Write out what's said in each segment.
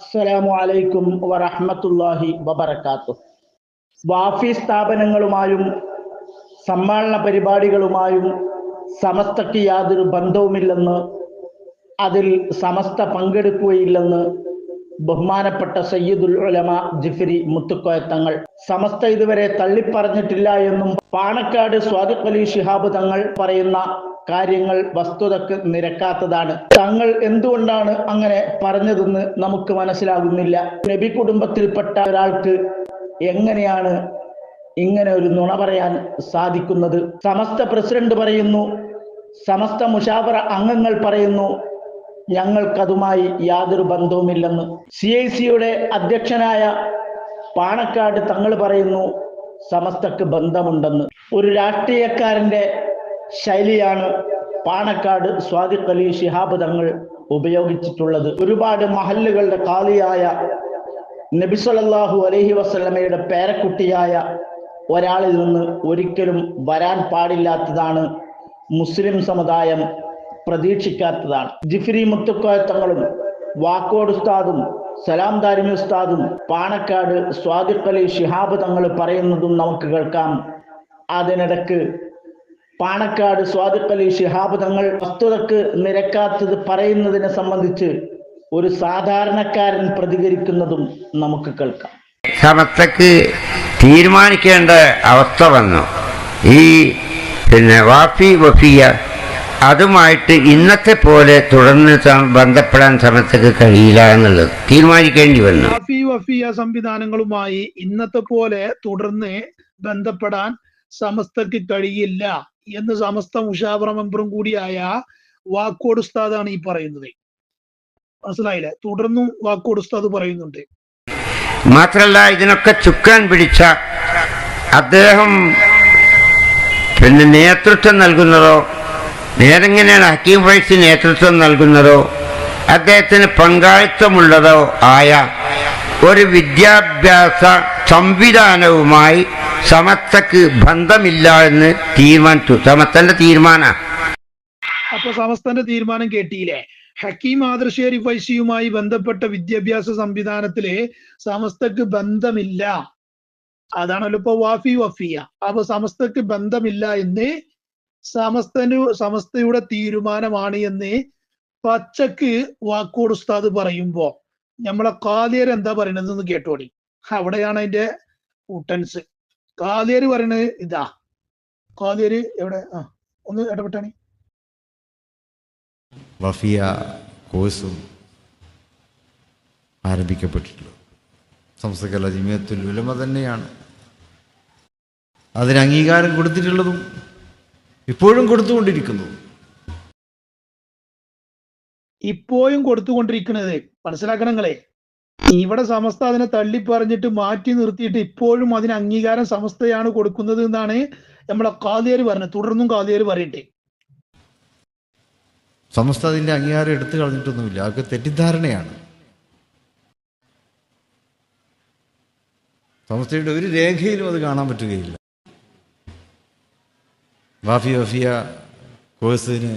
അസ്സലാമു അലൈക്കും വറഹ്മത്തുള്ളാഹി വബറകാത്തു. വാഫി സ്ഥാപനങ്ങളുമായും സമ്മേളന പരിപാടികളുമായും സമസ്തയ്ക്ക് യാതൊരു ബന്ധവുമില്ലെന്ന് അതിൽ സമസ്ത പങ്കെടുക്കുകയില്ലെന്ന് ബഹുമാനപ്പെട്ട സയ്യിദുൽ ഉലമ ജിഫരി മുത്തുക്കോയ തങ്ങൾ. സമസ്ത ഇതുവരെ തള്ളിപ്പറഞ്ഞിട്ടില്ല എന്നും പാണക്കാട് സ്വാദിഖ് അലി ശിഹാബ് തങ്ങൾ പറയുന്ന കാര്യങ്ങൾ വസ്തുതക്ക് നിരക്കാത്തതാണ്. തങ്ങൾ എന്തുകൊണ്ടാണ് അങ്ങനെ പറഞ്ഞതെന്ന് നമുക്ക് മനസ്സിലാകുന്നില്ല. നബി കുടുംബത്തിൽപ്പെട്ട ഒരാൾക്ക് എങ്ങനെയാണ് ഇങ്ങനെ ഒരു നുണ പറയാൻ സാധിക്കുന്നത്? സമസ്ത പ്രസിഡന്റ് പറയുന്നു സമസ്ത മുഷാവറ അംഗങ്ങൾ പറയുന്നു ഞങ്ങൾക്കതുമായി യാതൊരു ബന്ധവുമില്ലെന്ന്. സി ഐ സിയുടെ അധ്യക്ഷനായ പാണക്കാട് തങ്ങൾ പറയുന്നു സമസ്തക്ക് ബന്ധമുണ്ടെന്ന്. ഒരു രാഷ്ട്രീയക്കാരന്റെ ശൈലിയാണ് പാണക്കാട് സ്വാദിഖ് അലി ശിഹാബ് തങ്ങൾ ഉപയോഗിച്ചിട്ടുള്ളത്. ഒരുപാട് മഹല്ലുകളുടെ കാളിയായ നബി അലഹി വസ്ലമയുടെ പേരക്കുട്ടിയായ ഒരാളിൽ നിന്ന് ഒരിക്കലും വരാൻ പാടില്ലാത്തതാണ് മുസ്ലിം സമുദായം പ്രതീക്ഷിക്കാത്തതാണ്. ജിഫിരി മുത്തുക്കോയത്തങ്ങളും വാക്കോട് ഉസ്താദും സലാം ദാരിമി ഉസ്താദും പാണക്കാട് സ്വാദിഖ് അലി ശിഹാബ് തങ്ങൾ പറയുന്നതും നമുക്ക് കേൾക്കാം. അതിനിടക്ക് പാണക്കാട് സ്വാദിഖ് അലി ശിഹാബ് തങ്ങൾ വസ്തുതക്ക് നിരക്കാത്തത് പറയുന്നതിനെ സംബന്ധിച്ച് ഒരു സാധാരണക്കാരൻ പ്രതികരിക്കുന്നതും നമുക്ക് കേൾക്കാം. സമത്തക്ക് തീരുമാനിക്കേണ്ട അവസ്ഥ വന്നു. ഈ പിന്നെ വാഫി വഫിയ അതുമായിട്ട് ഇന്നത്തെ പോലെ തുടർന്ന് ബന്ധപ്പെടാൻ സമസ്തക്ക് കഴിയില്ല എന്നുള്ളത് തീരുമാനിക്കേണ്ടി വന്നു. വാഫി വഫിയ സംവിധാനങ്ങളുമായി ഇന്നത്തെ പോലെ തുടർന്ന് ബന്ധപ്പെടാൻ സമസ്തക്ക് കഴിയില്ല. എന്ന് സമസ്ത മുഷാവറ മെമ്പറും കൂടിയായ വാക്കോട് ഉസ്താദാണ് ഈ പറയുന്നത്. മനസ്സിലായില്ലേ? തുടർന്നും വാക്കോട് ഉസ്താദ് പറയുന്നുണ്ട്. മാത്രല്ല ഇതിനൊക്കെ ചുക്കാൻ പിടിച്ച അദ്ദേഹം പിന്നെ നേതൃത്വം നൽകുന്നതോ നേരെങ്ങനെയാണ് ഹക്കീം ഫൈസ് നേതൃത്വം നൽകുന്നതോ അദ്ദേഹത്തിന് പങ്കാളിത്തമുള്ളതോ ആയ ഒരു വിദ്യാഭ്യാസ സംവിധാനവുമായി സമസ്തക്ക് ബന്ധമില്ല എന്ന് തീരുമാനിച്ചു. സമസ്തന്റെ തീരുമാന. അപ്പൊ സമസ്തന്റെ തീരുമാനം കേട്ടിയില്ലേ? ഹക്കീം ആദർശേരി ഫൈസിയുമായി ബന്ധപ്പെട്ട വിദ്യാഭ്യാസ സംവിധാനത്തിലെ സമസ്തക്ക് ബന്ധമില്ല. അതാണല്ലോ ഇപ്പൊ വാഫി വഫിയ. അപ്പൊ സമസ്തക്ക് ബന്ധമില്ല എന്ന് സമസ്തനു സമസ്തയുടെ തീരുമാനമാണ് എന്ന് പച്ചക്ക് വാക്കോട് ഉസ്താദ് പറയുമ്പോ നമ്മളെ കാലിയർ എന്താ പറയണതെന്ന് കേട്ടോടി. അവിടെയാണ് അതിന്റെ കൂട്ടൻസ്. കാലിയർ പറയണത് ഇതാ. കാതേര് എവിടെ? ആ ഒന്ന് ഇടപെട്ടാണ്. വഫിയ കോഴ്സും ആരംഭിക്കപ്പെട്ടിട്ടുള്ളത്. സംസ്കല ജിമിയത്തുൽ ഉലമ തന്നെയാണ്. അതിന് അംഗീകാരം കൊടുത്തിട്ടുള്ളതും ഇപ്പോഴും കൊടുത്തുകൊണ്ടിരിക്കുന്നു. ഇപ്പോഴും കൊടുത്തുകൊണ്ടിരിക്കുന്നത് മനസ്സിലാക്കണം നിങ്ങളെ ഇവിടെ സമസ്ത അതിനെ തള്ളി പറഞ്ഞിട്ട് മാറ്റി നിർത്തിയിട്ട് ഇപ്പോഴും അതിന് അംഗീകാരം സമസ്തയാണ് കൊടുക്കുന്നത് എന്നാണ് നമ്മളെ കാതിയാർ പറഞ്ഞത്. തുടർന്നും കാതിയാർ പറയട്ടെ സമസ്ത അതിന്റെ അംഗീകാരം എടുത്തു കളഞ്ഞിട്ടൊന്നുമില്ല. അതൊക്കെ തെറ്റിദ്ധാരണയാണ്. സമസ്തയുടെ ഒരു രേഖയിലും അത് കാണാൻ പറ്റുകയില്ല. വാഫി വഫിയ കോഴ്സിന്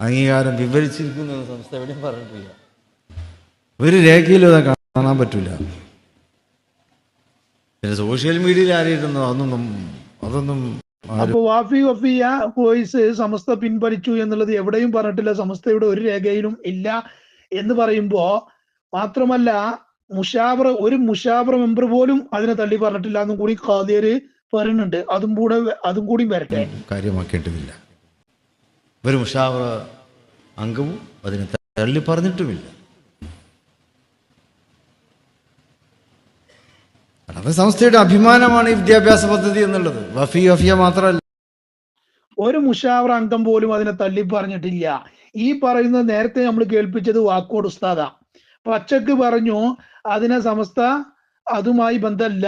അംഗീകാരം വിവരിച്ചിരിക്കുന്നു സംസ്ഥ എവിടെയും പറഞ്ഞിട്ടില്ല. ഒരു രേഖയിലും അത് കാണാൻ പറ്റില്ല പിന്നെ സോഷ്യൽ മീഡിയയിൽ ആരെയിരുന്നു? അതൊന്നും അതൊന്നും ആരും അപ്പൊ വാഫി വഫിയ കോയിസ് സമസ്ത പിൻവലിച്ചു എന്നുള്ളത് എവിടെയും പറഞ്ഞിട്ടില്ല. സമസ്തയുടെ ഒരു രേഖയിലും ഇല്ല എന്ന് പറയുമ്പോ മാത്രമല്ല മുഷാവറ ഒരു മുഷാവറ മെമ്പർ പോലും അതിനെ തള്ളി പറഞ്ഞിട്ടില്ല എന്നും കൂടി കാതിയര് പറയുന്നുണ്ട്. അതും കൂടെ അതും കൂടി വരട്ടെ. കാര്യമാക്കേണ്ടതില്ല. ഒരു മുഷാബ്ര അംഗവും അതിനെ തള്ളി പറഞ്ഞിട്ടുമില്ല. അത് സംസ്ഥയുടെ അഭിമാനമാണ് ഈ വിദ്യാഭ്യാസ പദ്ധതി എന്നുള്ളത്. വഫി വഫിയ മാത്രമല്ല. ഒരു മുഷാവറ അംഗം പോലും അതിനെ തള്ളി പറഞ്ഞിട്ടില്ല. ഈ പറയുന്നത് നേരത്തെ നമ്മൾ കേൾപ്പിച്ചത് വാക്കോട് ഉസ്താദ. പച്ചക്ക് പറഞ്ഞു അതിനെ സമസ്ത അതുമായി ബന്ധമല്ല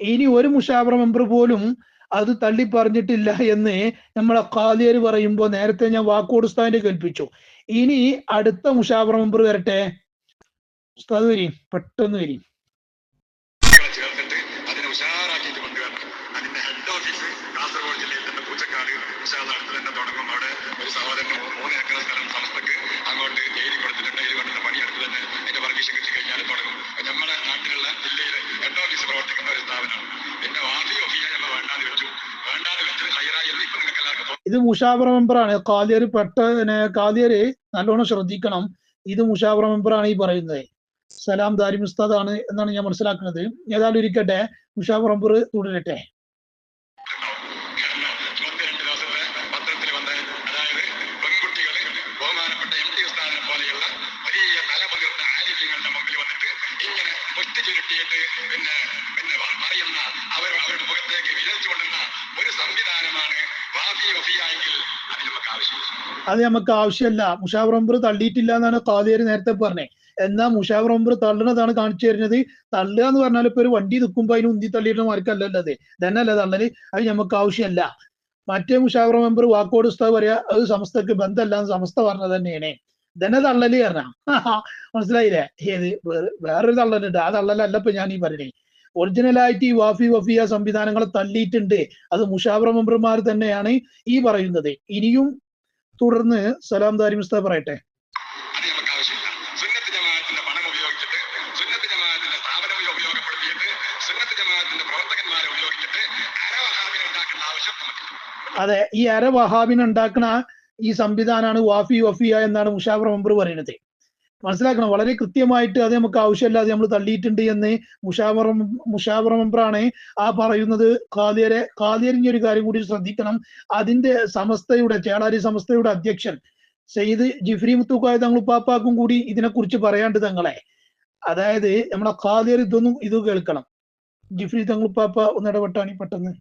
ഇനി ഒരു മുഷാവറ മെമ്പർ പോലും അത് തള്ളി പറഞ്ഞിട്ടില്ല എന്ന് നമ്മളെ കാലിയർ പറയുമ്പോൾ നേരത്തെ ഞാൻ വാക്കോട് ഉസ്താദിന്റെ കേൾപ്പിച്ചു. ഇനി അടുത്ത മുഷാവറ മെമ്പർ വരട്ടെ? ഉസ്താദ് വരി പെട്ടെന്ന് വരി ചേർത്തിട്ട് അതിനെ ഉഷാറാക്കിയിട്ട് കൊണ്ടുവരണം അതിന്റെ ഹെഡ് ഓഫീസ് കാസർഗോഡ് ജില്ലയിൽ തന്നെ പൂച്ചക്കാട് പക്ഷേ അടുത്ത് തന്നെ തുടങ്ങും. അവിടെ ഒരു സഹോദരൻ മൂന്ന് ഏക്കർ സ്ഥലം സമസ്തക്ക് അങ്ങോട്ട് എഴുതി കൊടുത്തിട്ടുണ്ട്. എഴുതി കൊടുത്തിട്ട് പണി അടുത്ത് തന്നെ അതിന്റെ വർഗീഷൻ കിട്ടി ഹെഡ് ഓഫീസ് പ്രവർത്തിക്കുന്ന ഒരു സ്ഥാപനമാണ്. പിന്നെ വാർഡി ഓഫീസായി നമ്മൾ വേണ്ടാന്ന് വെച്ചു. വേണ്ടാന്ന് വെച്ചത് ഹൈറായി ഇപ്പൊ നിങ്ങൾക്ക് എല്ലാവർക്കും ഇത് മുഷാവറ മെമ്പറാണ് കാലിയർ പെട്ട കാലിയര് നല്ലോണം ശ്രദ്ധിക്കണം. ഇത് മുഷാവറ മെമ്പറാണ് ഈ പറയുന്നത്. സലാം ദാരിം ഉസ്താദാണ് എന്നാണ് ഞാൻ മനസ്സിലാക്കുന്നത്. ഏതായാലും ഇരിക്കട്ടെ. മെമ്പർ തുടരട്ടെ. ചുരുട്ടിയിട്ട് പിന്നെ പിന്നെ വ- അവർ അവരുടെ മുഖത്തേക്ക് വിരൽ ചൂണ്ടുന്ന ഒരു സംവിധാനമാണ് വാഫി വഫിയ എങ്കിൽ അത് നമുക്ക് ആവശ്യമില്ല. അത് നമുക്ക് ആവശ്യമല്ല. മുഷാവർ മെമ്പർ തള്ളിയിട്ടില്ല എന്നാണ് കാലിയര് നേരത്തെ പറഞ്ഞത് എന്നാ മുഷാവർ മെമ്പർ തള്ളുന്നതാണ് കാണിച്ചു തരുന്നത്. തള്ളുക എന്ന് പറഞ്ഞാൽ ഇപ്പൊ ഒരു വണ്ടി നിൽക്കുമ്പോ അതിന് ഉന്തി തള്ളിയിട്ട് മാർക്കല്ലല്ലോ അത് തന്നെയല്ല തള്ളൽ. അത് നമുക്ക് ആവശ്യമല്ല. മറ്റേ മുഷാവർ മെമ്പർ വാക്കോട് ഉസ്താദ് പറയാ അത് സമസ്തക്ക് ബന്ധമല്ല എന്ന് സമസ്ത പറഞ്ഞത് തന്നെയാണ്. ഇതന്നെ തള്ളൽ പറഞ്ഞ. മനസ്സിലായില്ലേ? ഏത് വേറെ- വേറൊരു തള്ളലുണ്ട്. ആ തള്ളലല്ല ഇപ്പൊ ഞാൻ ഈ പറയണേ. ഒറിജിനലായിട്ട് ഈ വാഫി വഫിയ സംവിധാനങ്ങളെ തള്ളിയിട്ടുണ്ട്. അത് മുഷാവറ മെമ്പർമാർ തന്നെയാണ് ഈ പറയുന്നത്. ഇനിയും തുടർന്ന് സലാം ദാരി മുസ്ത പറയട്ടെ. അതെ ഈ അര വഹാബിന് ഉണ്ടാക്കുന്ന ഈ സംവിധാനമാണ് വാഫി വഫിയ എന്നാണ് മുഷാഫർ മെമ്പർ പറയുന്നത്. മനസ്സിലാക്കണം? വളരെ കൃത്യമായിട്ട് അത് നമുക്ക് ആവശ്യമില്ലാതെ നമ്മൾ തള്ളിയിട്ടുണ്ട് എന്ന് മുഷാവർ മുഷാവർ മെമ്പറാണ് ആ പറയുന്നത്. ഖാദിയരെ ഖാദിയറിഞ്ഞ ഒരു കാര്യം കൂടി ശ്രദ്ധിക്കണം. അതിന്റെ സമസ്തയുടെ ചേളാരി സമസ്തയുടെ അധ്യക്ഷൻ സെയ്ദ് ജിഫ്രി മുത്തുക്കായ തങ്ങൾ ഉപ്പാപ്പാക്കും കൂടി ഇതിനെക്കുറിച്ച് പറയാണ്ട് തങ്ങളെ. അതായത് നമ്മളെ ഖാദിയർ ഇതൊന്നും ഇത് കേൾക്കണം. ജിഫ്രി തങ്ങൾ പാപ്പ ഒന്ന് ഇടപെട്ടാണ് പെട്ടെന്ന്.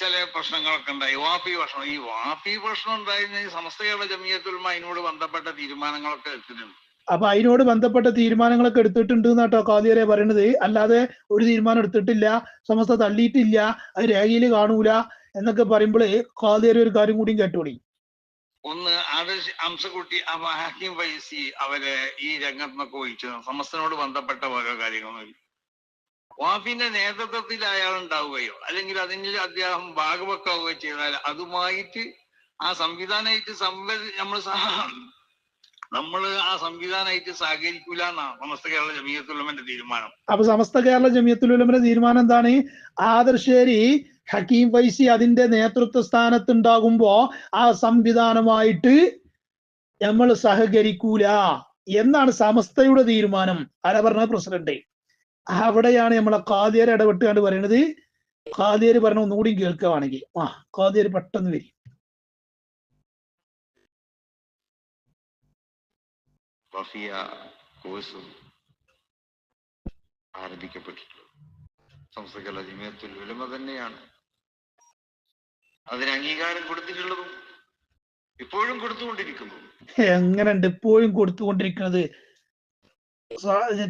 ചില പ്രശ്നങ്ങളൊക്കെ ഉണ്ടായി. വാപ്പി പ്രശ്നം ഈ വാപ്പി പ്രശ്നം ഉണ്ടായിരുന്ന ഈ സമസ്ത കേരള ജമിയത്തുൽമ അതിനോട് ബന്ധപ്പെട്ട തീരുമാനങ്ങളൊക്കെ എടുത്തിട്ടുണ്ട്. അപ്പൊ അതിനോട് ബന്ധപ്പെട്ട തീരുമാനങ്ങളൊക്കെ എടുത്തിട്ടുണ്ട് എന്നാട്ടോ കാദിയരെ പറയണത്. അല്ലാതെ ഒരു തീരുമാനം എടുത്തിട്ടില്ല. സമസ്ത തള്ളിയിട്ടില്ല. അത് രേഖയിൽ കാണൂല എന്നൊക്കെ പറയുമ്പോഴേ കാദിയരെ ഒരു കാര്യം കൂടിയും കേട്ടോളി. ഒന്ന് ആദർശ് അംസക്കുട്ടി ഹാക്കിം ഫൈസി അവരെ ഈ രംഗത്തുനിന്നൊക്കെ ഒഴിച്ചു സമസ്തനോട് ബന്ധപ്പെട്ട ഓരോ കാര്യങ്ങളും വാഫിന്റെ നേതൃത്വത്തിൽ അയാൾ ഉണ്ടാവുകയോ അല്ലെങ്കിൽ അതിന് അദ്ദേഹം ഭാഗവെക്കുകയോ ചെയ്താൽ അതുമായിട്ട് ആ സംവിധാനമായിട്ട് സംവ നമ്മൾ നമ്മൾ ആ സംവിധാനമായിട്ട് സഹകരിക്കൂല എന്നാണ് സമസ്ത കേരള ജമീയത്തുള്ളമന്റെ തീരുമാനം. അപ്പൊ സമസ്ത കേരള ജമിയത്തുലമയുടെ തീരുമാനം എന്താണ്? ആദർശേരി ഹക്കീം വൈസി അതിന്റെ നേതൃത്വ സ്ഥാനത്തുണ്ടാകുമ്പോ ആ സംവിധാനമായിട്ട് നമ്മൾ സഹകരിക്കൂല. എന്നാണ് സമസ്തയുടെ തീരുമാനം. ആരാ പറഞ്ഞ പ്രസിഡന്റ്? അവിടെയാണ് നമ്മളെ കാദിയർ ഇടപെട്ടുകൊണ്ട് പറയണത്. കാതിയർ പറഞ്ഞ ഒന്നുകൂടി കേൾക്കുകയാണെങ്കിൽ ആ കാതിയർ പെട്ടെന്ന് വരും. വഫിയ കോഴ്സ് ആരംഭിക്കപ്പെട്ടിട്ടുള്ളത് സംസ്ഥ ജമിയത്തുൽ ഉലമ തന്നെയാണ്. അതിന് അംഗീകാരം കൊടുത്തിട്ടുള്ളതും ഇപ്പോഴും കൊടുത്തുകൊണ്ടിരിക്കുന്നു. എങ്ങനെയുണ്ട് ഇപ്പോഴും കൊടുത്തുകൊണ്ടിരിക്കുന്നത്?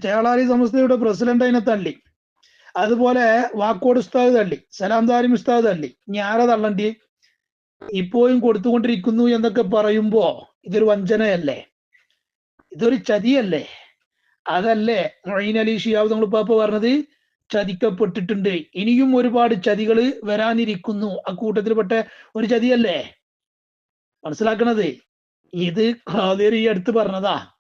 ചേളാരി സമസ്തയുടെ പ്രസിഡന്റ് അതിനെ തള്ളി. അതുപോലെ വാക്കോട് ഉസ്താദ് തള്ളി സലാം ദാരിം ഉസ്താദ് തള്ളി. ആരാ തള്ളണ്ടി? ഇപ്പോഴും കൊടുത്തുകൊണ്ടിരിക്കുന്നു എന്നൊക്കെ പറയുമ്പോ ഇതൊരു വഞ്ചനയല്ലേ? ഇതൊരു ചതിയല്ലേ? അതല്ലേ മൊയ്ൻ അലി ഷിയാബ് നമ്മൾ പാപ്പ പറഞ്ഞത്? ചതിക്കപ്പെട്ടിട്ടുണ്ട്. ഇനിയും ഒരുപാട് ചതികൾ വരാനിരിക്കുന്നു. കൂട്ടത്തിൽപ്പെട്ട ഒരു ചതിയല്ലേ? മനസ്സിലാക്കണത്? ഇത് ഖാദിർ ഈ അടുത്ത് പറഞ്ഞതാ.